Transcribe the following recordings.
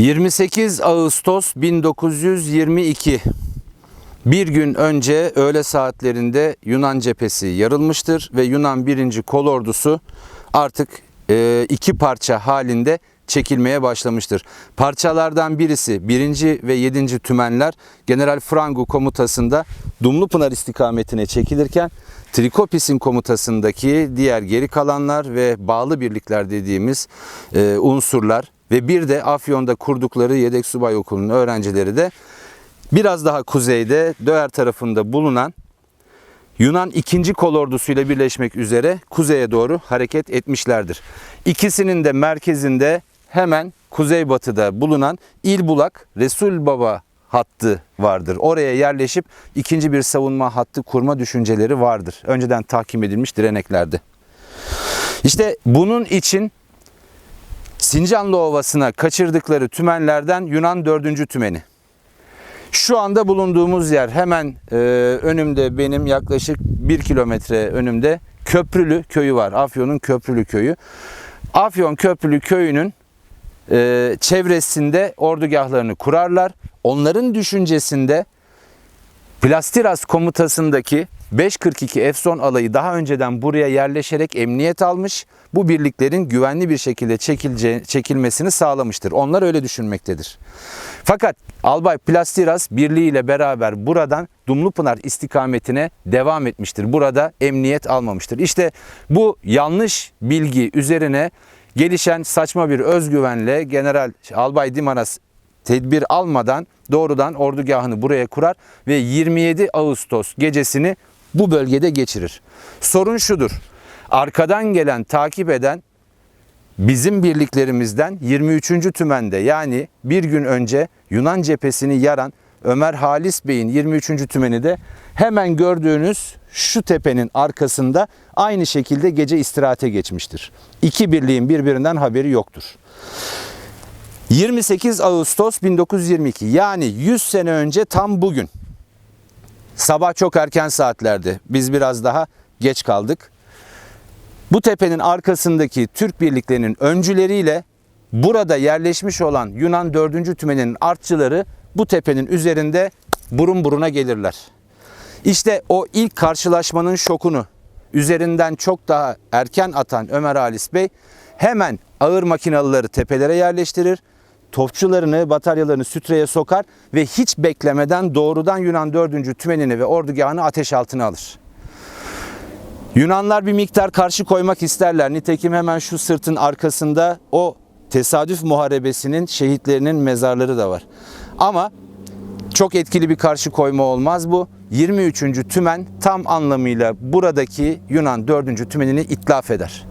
28 Ağustos 1922 bir gün önce öğle saatlerinde Yunan cephesi yarılmıştır ve Yunan 1. Kolordusu artık e, iki parça halinde çekilmeye başlamıştır. Parçalardan birisi 1. ve 7. tümenler General Frango komutasında Dumlupınar istikametine çekilirken Trikopis'in komutasındaki diğer geri kalanlar ve bağlı birlikler dediğimiz e, unsurlar ve bir de Afyon'da kurdukları yedek subay okulunun öğrencileri de biraz daha kuzeyde Döğer tarafında bulunan Yunan 2. kolordusuyla birleşmek üzere kuzeye doğru hareket etmişlerdir. İkisinin de merkezinde hemen kuzeybatıda bulunan İlbulak Resul Baba hattı vardır. Oraya yerleşip ikinci bir savunma hattı kurma düşünceleri vardır. Önceden tahkim edilmiş direneklerdi. İşte bunun için Sincanlı Ovası'na kaçırdıkları tümenlerden Yunan 4. tümeni. Şu anda bulunduğumuz yer hemen e, önümde benim yaklaşık 1 kilometre önümde Köprülü köyü var. Afyon'un Köprülü köyü. Afyon Köprülü köyünün e, çevresinde ordugahlarını kurarlar. Onların düşüncesinde Plastiras komutasındaki 542 Efson alayı daha önceden buraya yerleşerek emniyet almış. Bu birliklerin güvenli bir şekilde çekilce, çekilmesini sağlamıştır. Onlar öyle düşünmektedir. Fakat Albay Plastiras birliğiyle beraber buradan Dumlupınar istikametine devam etmiştir. Burada emniyet almamıştır. İşte bu yanlış bilgi üzerine gelişen saçma bir özgüvenle General Albay Dimaras tedbir almadan doğrudan ordugahını buraya kurar ve 27 Ağustos gecesini bu bölgede geçirir. Sorun şudur. Arkadan gelen, takip eden bizim birliklerimizden 23. tümende yani bir gün önce Yunan cephesini yaran Ömer Halis Bey'in 23. tümeni de hemen gördüğünüz şu tepenin arkasında aynı şekilde gece istirahate geçmiştir. İki birliğin birbirinden haberi yoktur. 28 Ağustos 1922 yani 100 sene önce tam bugün. Sabah çok erken saatlerde biz biraz daha geç kaldık. Bu tepenin arkasındaki Türk birliklerinin öncüleriyle burada yerleşmiş olan Yunan 4. tümeninin artçıları bu tepenin üzerinde burun buruna gelirler. İşte o ilk karşılaşmanın şokunu üzerinden çok daha erken atan Ömer Halis Bey hemen ağır makinalıları tepelere yerleştirir. Topçularını, bataryalarını sütreye sokar ve hiç beklemeden doğrudan Yunan 4. tümenini ve ordugahını ateş altına alır. Yunanlar bir miktar karşı koymak isterler. Nitekim hemen şu sırtın arkasında o tesadüf muharebesinin şehitlerinin mezarları da var. Ama çok etkili bir karşı koyma olmaz bu. 23. tümen tam anlamıyla buradaki Yunan 4. tümenini itlaf eder.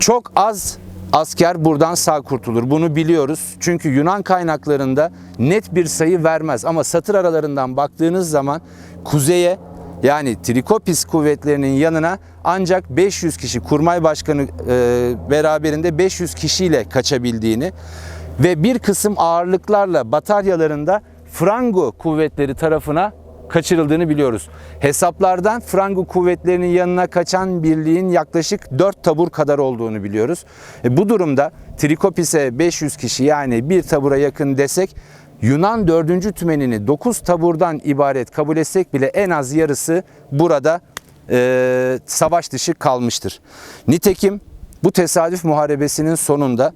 Çok az asker buradan sağ kurtulur. Bunu biliyoruz. Çünkü Yunan kaynaklarında net bir sayı vermez. Ama satır aralarından baktığınız zaman kuzeye yani Trikopis kuvvetlerinin yanına ancak 500 kişi kurmay başkanı e, beraberinde 500 kişiyle kaçabildiğini ve bir kısım ağırlıklarla bataryalarında Frango kuvvetleri tarafına kaçırıldığını biliyoruz. Hesaplardan Frango kuvvetlerinin yanına kaçan birliğin yaklaşık 4 tabur kadar olduğunu biliyoruz. E, bu durumda Trikopis'e 500 kişi yani bir tabura yakın desek Yunan 4. tümenini 9 taburdan ibaret kabul etsek bile en az yarısı burada e, savaş dışı kalmıştır. Nitekim bu tesadüf muharebesinin sonunda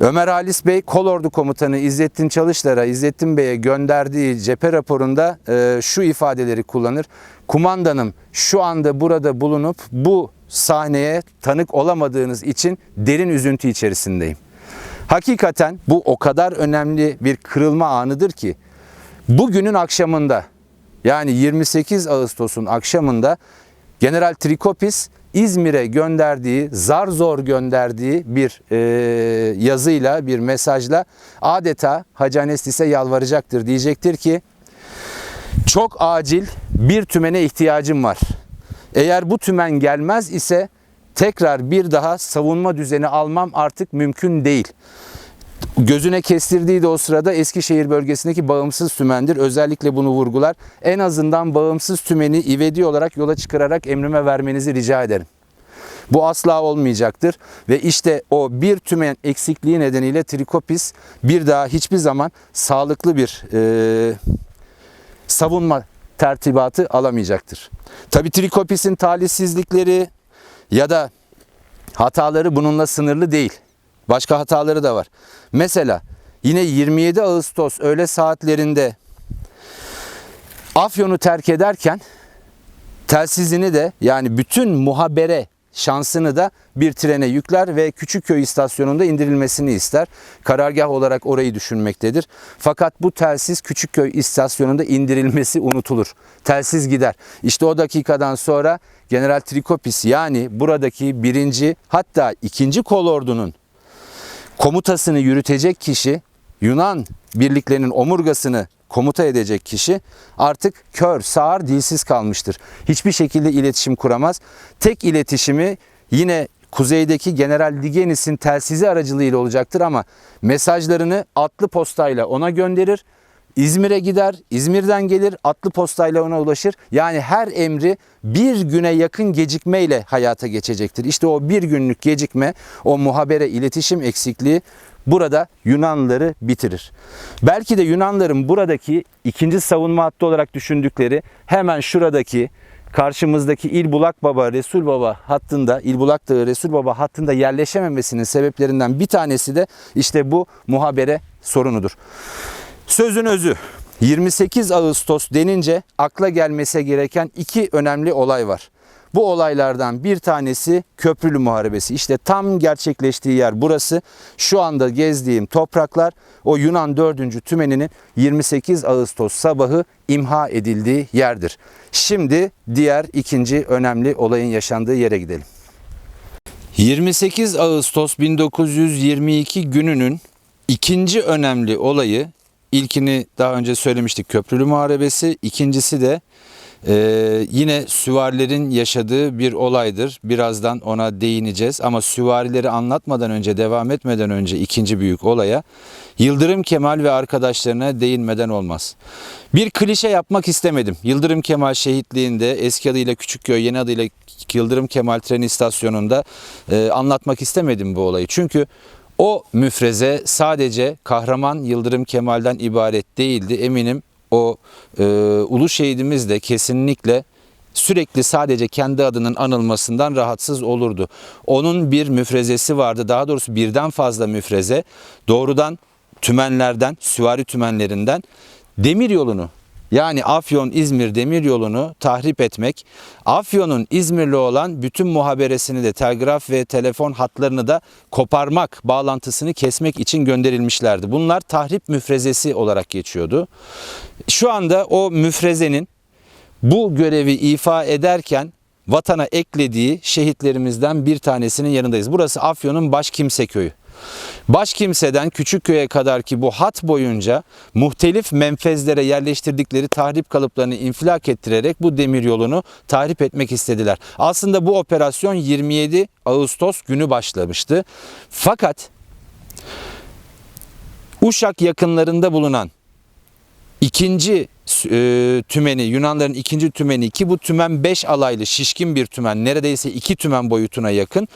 Ömer Halis Bey Kolordu Komutanı İzzettin Çalışlar'a İzzettin Bey'e gönderdiği cephe raporunda e, şu ifadeleri kullanır. Kumandanım şu anda burada bulunup bu sahneye tanık olamadığınız için derin üzüntü içerisindeyim. Hakikaten bu o kadar önemli bir kırılma anıdır ki bugünün akşamında yani 28 Ağustos'un akşamında General Trikopis İzmir'e gönderdiği, zar zor gönderdiği bir e, yazıyla, bir mesajla adeta Hacı Anestis'e yalvaracaktır. Diyecektir ki çok acil bir tümene ihtiyacım var. Eğer bu tümen gelmez ise tekrar bir daha savunma düzeni almam artık mümkün değil. Gözüne kestirdiği de o sırada Eskişehir bölgesindeki bağımsız tümendir. Özellikle bunu vurgular. En azından bağımsız tümeni ivedi olarak yola çıkararak emrime vermenizi rica ederim. Bu asla olmayacaktır ve işte o bir tümen eksikliği nedeniyle Trikopis bir daha hiçbir zaman sağlıklı bir e, savunma tertibatı alamayacaktır. Tabi Trikopis'in talihsizlikleri ya da hataları bununla sınırlı değil. Başka hataları da var. Mesela yine 27 Ağustos öğle saatlerinde Afyon'u terk ederken telsizini de yani bütün muhabere şansını da bir trene yükler ve Küçükköy istasyonunda indirilmesini ister. Karargah olarak orayı düşünmektedir. Fakat bu telsiz Küçükköy istasyonunda indirilmesi unutulur. Telsiz gider. İşte o dakikadan sonra General Trikopis yani buradaki birinci hatta ikinci kolordunun komutasını yürütecek kişi Yunan birliklerinin omurgasını komuta edecek kişi artık kör, sağır, dilsiz kalmıştır. Hiçbir şekilde iletişim kuramaz. Tek iletişimi yine kuzeydeki General Digenis'in telsizi aracılığıyla olacaktır ama mesajlarını atlı postayla ona gönderir. İzmir'e gider, İzmir'den gelir, atlı postayla ona ulaşır. Yani her emri bir güne yakın gecikmeyle hayata geçecektir. İşte o bir günlük gecikme, o muhabere iletişim eksikliği burada Yunanlıları bitirir. Belki de Yunanların buradaki ikinci savunma hattı olarak düşündükleri hemen şuradaki karşımızdaki İlbulak Baba, Resul Baba hattında, İlbulak Dağı Resul Baba hattında yerleşememesinin sebeplerinden bir tanesi de işte bu muhabere sorunudur. Sözün özü 28 Ağustos denince akla gelmesi gereken iki önemli olay var. Bu olaylardan bir tanesi Köprülü Muharebesi. İşte tam gerçekleştiği yer burası. Şu anda gezdiğim topraklar o Yunan 4. tümeninin 28 Ağustos sabahı imha edildiği yerdir. Şimdi diğer ikinci önemli olayın yaşandığı yere gidelim. 28 Ağustos 1922 gününün ikinci önemli olayı ilkini daha önce söylemiştik Köprülü Muharebesi, ikincisi de ee, yine süvarilerin yaşadığı bir olaydır. Birazdan ona değineceğiz ama süvarileri anlatmadan önce, devam etmeden önce ikinci büyük olaya Yıldırım Kemal ve arkadaşlarına değinmeden olmaz. Bir klişe yapmak istemedim. Yıldırım Kemal şehitliğinde eski adıyla Küçükköy, yeni adıyla Yıldırım Kemal tren istasyonunda e, anlatmak istemedim bu olayı. Çünkü o müfreze sadece kahraman Yıldırım Kemal'den ibaret değildi. Eminim o e, ulu şehidimiz de kesinlikle sürekli sadece kendi adının anılmasından rahatsız olurdu. Onun bir müfrezesi vardı. Daha doğrusu birden fazla müfreze doğrudan tümenlerden, süvari tümenlerinden demir yolunu yani Afyon-İzmir demir yolunu tahrip etmek, Afyon'un İzmirli olan bütün muhaberesini de telgraf ve telefon hatlarını da koparmak, bağlantısını kesmek için gönderilmişlerdi. Bunlar tahrip müfrezesi olarak geçiyordu. Şu anda o müfrezenin bu görevi ifa ederken vatana eklediği şehitlerimizden bir tanesinin yanındayız. Burası Afyon'un baş kimse köyü. Başkimse'den Küçükköy'e kadar ki bu hat boyunca muhtelif menfezlere yerleştirdikleri tahrip kalıplarını infilak ettirerek bu demir yolunu tahrip etmek istediler. Aslında bu operasyon 27 Ağustos günü başlamıştı. Fakat Uşak yakınlarında bulunan ikinci e, tümeni Yunanların ikinci tümeni ki bu tümen 5 alaylı şişkin bir tümen neredeyse 2 tümen boyutuna yakın.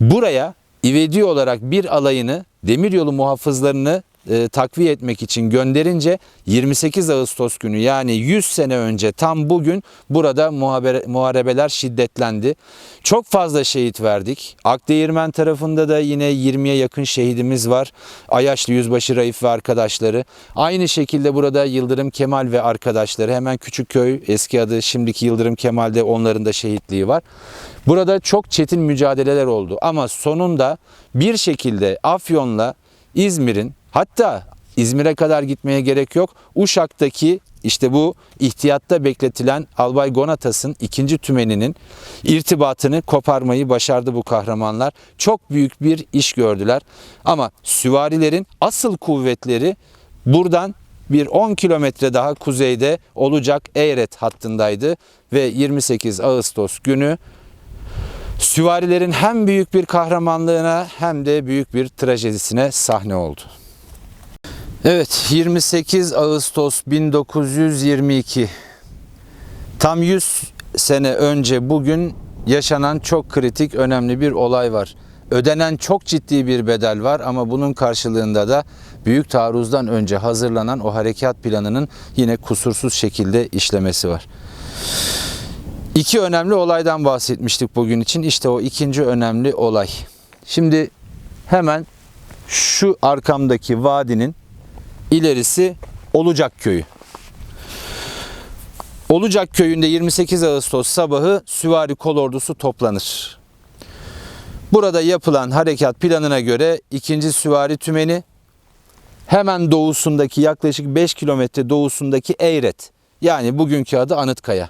Buraya ivedi olarak bir alayını demiryolu muhafızlarını e, takviye etmek için gönderince 28 Ağustos günü yani 100 sene önce tam bugün burada muhabere, muharebeler şiddetlendi. Çok fazla şehit verdik. Akdeğirmen tarafında da yine 20'ye yakın şehidimiz var. Ayaşlı Yüzbaşı Raif ve arkadaşları. Aynı şekilde burada Yıldırım Kemal ve arkadaşları. Hemen Küçükköy eski adı şimdiki Yıldırım Kemal'de onların da şehitliği var. Burada çok çetin mücadeleler oldu ama sonunda bir şekilde Afyon'la İzmir'in hatta İzmir'e kadar gitmeye gerek yok. Uşak'taki işte bu ihtiyatta bekletilen Albay Gonatas'ın ikinci tümeninin irtibatını koparmayı başardı bu kahramanlar. Çok büyük bir iş gördüler. Ama süvarilerin asıl kuvvetleri buradan bir 10 kilometre daha kuzeyde olacak Eyret hattındaydı ve 28 Ağustos günü süvarilerin hem büyük bir kahramanlığına hem de büyük bir trajedisine sahne oldu. Evet 28 Ağustos 1922 tam 100 sene önce bugün yaşanan çok kritik, önemli bir olay var. Ödenen çok ciddi bir bedel var ama bunun karşılığında da büyük taarruzdan önce hazırlanan o harekat planının yine kusursuz şekilde işlemesi var. İki önemli olaydan bahsetmiştik bugün için. İşte o ikinci önemli olay. Şimdi hemen şu arkamdaki vadinin ilerisi Olacak Köyü. Olacak Köyü'nde 28 Ağustos sabahı süvari kolordusu toplanır. Burada yapılan harekat planına göre 2. Süvari Tümeni hemen doğusundaki yaklaşık 5 kilometre doğusundaki Eyret yani bugünkü adı Anıtkaya.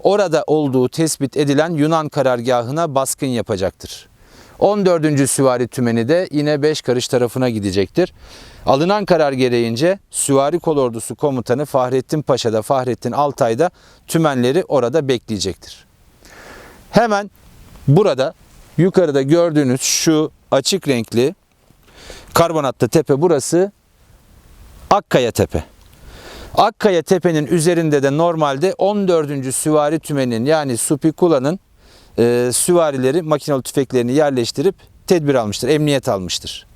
Orada olduğu tespit edilen Yunan karargahına baskın yapacaktır. 14. Süvari Tümeni de yine 5 karış tarafına gidecektir. Alınan karar gereğince Süvari Kolordusu Komutanı Fahrettin Paşa da Fahrettin Altay da tümenleri orada bekleyecektir. Hemen burada yukarıda gördüğünüz şu açık renkli karbonatlı tepe burası Akkaya Tepe. Akkaya Tepe'nin üzerinde de normalde 14. Süvari Tümeninin yani Supikula'nın e, süvarileri makinalı tüfeklerini yerleştirip tedbir almıştır, emniyet almıştır.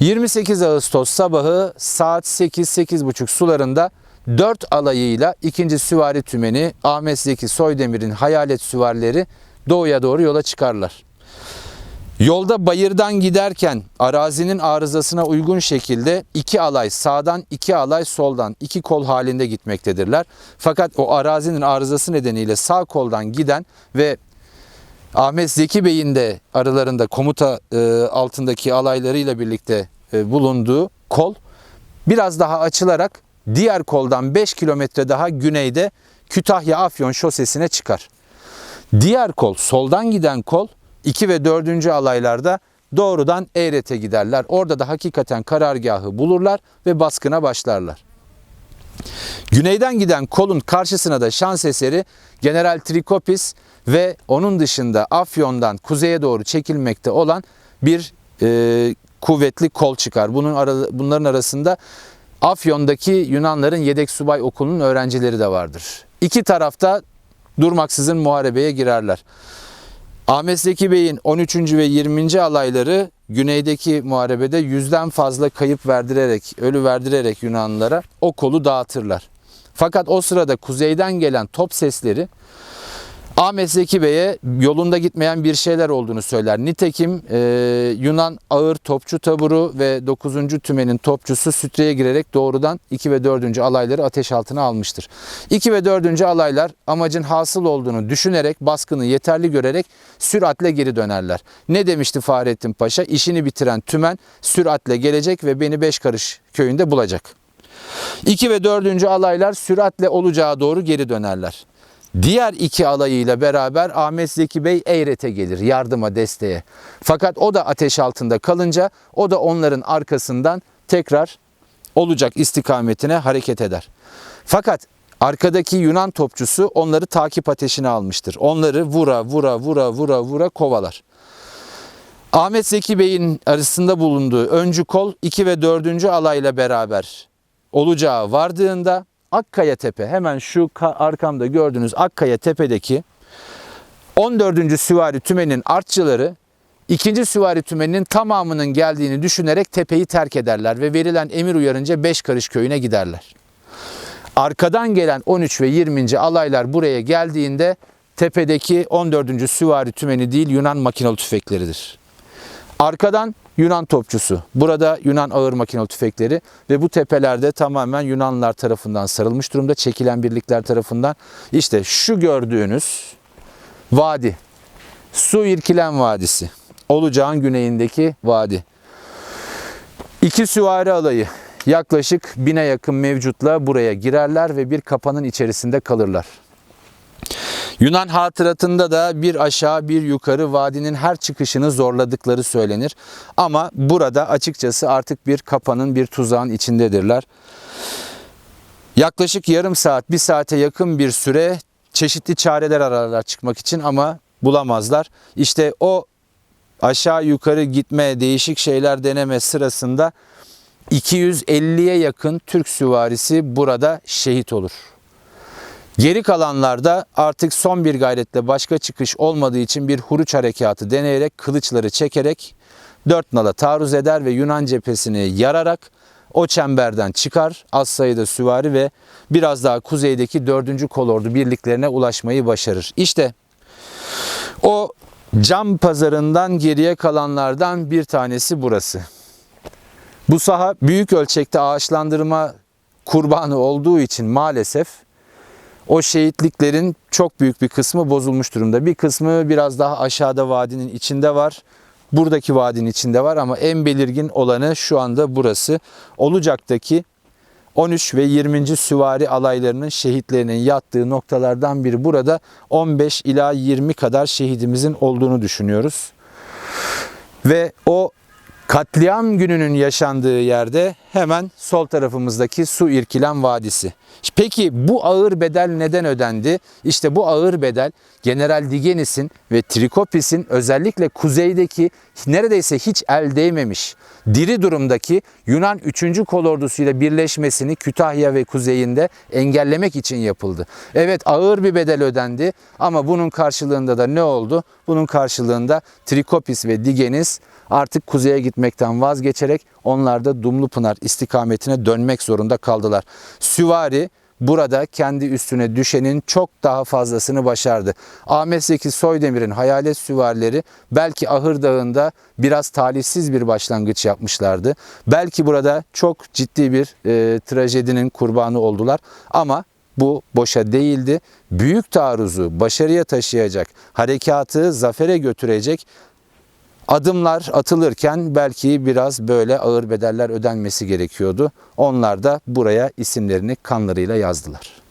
28 Ağustos sabahı saat 8-8.30 sularında 4 alayıyla 2. Süvari Tümeni Ahmet Zeki Soydemir'in hayalet süvarileri doğuya doğru yola çıkarlar. Yolda bayırdan giderken arazinin arızasına uygun şekilde iki alay sağdan iki alay soldan iki kol halinde gitmektedirler. Fakat o arazinin arızası nedeniyle sağ koldan giden ve Ahmet Zeki Bey'in de aralarında komuta e, altındaki alaylarıyla birlikte e, bulunduğu kol biraz daha açılarak diğer koldan 5 kilometre daha güneyde Kütahya Afyon şosesine çıkar. Diğer kol soldan giden kol 2 ve 4. alaylarda doğrudan Eyret'e giderler. Orada da hakikaten karargahı bulurlar ve baskına başlarlar. Güneyden giden kolun karşısına da şans eseri General Trikopis ve onun dışında Afyon'dan kuzeye doğru çekilmekte olan bir e, kuvvetli kol çıkar. Bunun ara, bunların arasında Afyon'daki Yunanların yedek subay okulunun öğrencileri de vardır. İki tarafta durmaksızın muharebeye girerler. Ahmet Zeki Bey'in 13. ve 20. alayları güneydeki muharebede yüzden fazla kayıp verdirerek, ölü verdirerek Yunanlılara o kolu dağıtırlar. Fakat o sırada kuzeyden gelen top sesleri Ahmet Zeki Bey'e yolunda gitmeyen bir şeyler olduğunu söyler. Nitekim e, Yunan ağır topçu taburu ve 9. tümenin topçusu sütreye girerek doğrudan 2 ve 4. alayları ateş altına almıştır. 2 ve 4. alaylar amacın hasıl olduğunu düşünerek baskını yeterli görerek süratle geri dönerler. Ne demişti Fahrettin Paşa? İşini bitiren tümen süratle gelecek ve beni beş karış köyünde bulacak. 2 ve 4. alaylar süratle olacağı doğru geri dönerler. Diğer iki alayıyla beraber Ahmet Zeki Bey Eyret'e gelir yardıma desteğe. Fakat o da ateş altında kalınca o da onların arkasından tekrar olacak istikametine hareket eder. Fakat arkadaki Yunan topçusu onları takip ateşine almıştır. Onları vura vura vura vura vura kovalar. Ahmet Zeki Bey'in arasında bulunduğu öncü kol 2 ve 4. alayla beraber olacağı vardığında Akkaya Tepe hemen şu arkamda gördüğünüz Akkaya Tepe'deki 14. Süvari Tümeni'nin artçıları 2. Süvari Tümeni'nin tamamının geldiğini düşünerek tepeyi terk ederler ve verilen emir uyarınca 5 karış köyüne giderler. Arkadan gelen 13 ve 20. alaylar buraya geldiğinde tepedeki 14. Süvari Tümeni değil Yunan makinalı tüfekleridir. Arkadan Yunan topçusu. Burada Yunan ağır makinalı tüfekleri ve bu tepelerde tamamen Yunanlılar tarafından sarılmış durumda. Çekilen birlikler tarafından. İşte şu gördüğünüz vadi. Su İrkilen Vadisi. Olacağın güneyindeki vadi. İki süvari alayı yaklaşık bine yakın mevcutla buraya girerler ve bir kapanın içerisinde kalırlar. Yunan hatıratında da bir aşağı bir yukarı vadinin her çıkışını zorladıkları söylenir. Ama burada açıkçası artık bir kapanın bir tuzağın içindedirler. Yaklaşık yarım saat bir saate yakın bir süre çeşitli çareler ararlar çıkmak için ama bulamazlar. İşte o aşağı yukarı gitme değişik şeyler deneme sırasında 250'ye yakın Türk süvarisi burada şehit olur. Geri kalanlarda artık son bir gayretle başka çıkış olmadığı için bir huruç harekatı deneyerek kılıçları çekerek dört nala taarruz eder ve Yunan cephesini yararak o çemberden çıkar az sayıda süvari ve biraz daha kuzeydeki 4. kolordu birliklerine ulaşmayı başarır. İşte o cam pazarından geriye kalanlardan bir tanesi burası. Bu saha büyük ölçekte ağaçlandırma kurbanı olduğu için maalesef o şehitliklerin çok büyük bir kısmı bozulmuş durumda. Bir kısmı biraz daha aşağıda vadinin içinde var. Buradaki vadinin içinde var ama en belirgin olanı şu anda burası. Olacak'taki 13 ve 20. süvari alaylarının şehitlerinin yattığı noktalardan biri burada 15 ila 20 kadar şehidimizin olduğunu düşünüyoruz. Ve o katliam gününün yaşandığı yerde hemen sol tarafımızdaki Su İrkilen Vadisi. Peki bu ağır bedel neden ödendi? İşte bu ağır bedel General Digenis'in ve Trikopis'in özellikle kuzeydeki neredeyse hiç el değmemiş diri durumdaki Yunan 3. kolordusuyla birleşmesini Kütahya ve kuzeyinde engellemek için yapıldı. Evet ağır bir bedel ödendi ama bunun karşılığında da ne oldu? Bunun karşılığında Trikopis ve Digenis artık kuzeye gitmekten vazgeçerek onlar da Dumlupınar istikametine dönmek zorunda kaldılar. Süvari burada kendi üstüne düşenin çok daha fazlasını başardı. Ahmet Zeki Soydemir'in hayalet süvarileri belki Ahır Dağı'nda biraz talihsiz bir başlangıç yapmışlardı. Belki burada çok ciddi bir e, trajedinin kurbanı oldular ama bu boşa değildi. Büyük taarruzu başarıya taşıyacak, harekatı zafere götürecek adımlar atılırken belki biraz böyle ağır bedeller ödenmesi gerekiyordu. Onlar da buraya isimlerini kanlarıyla yazdılar.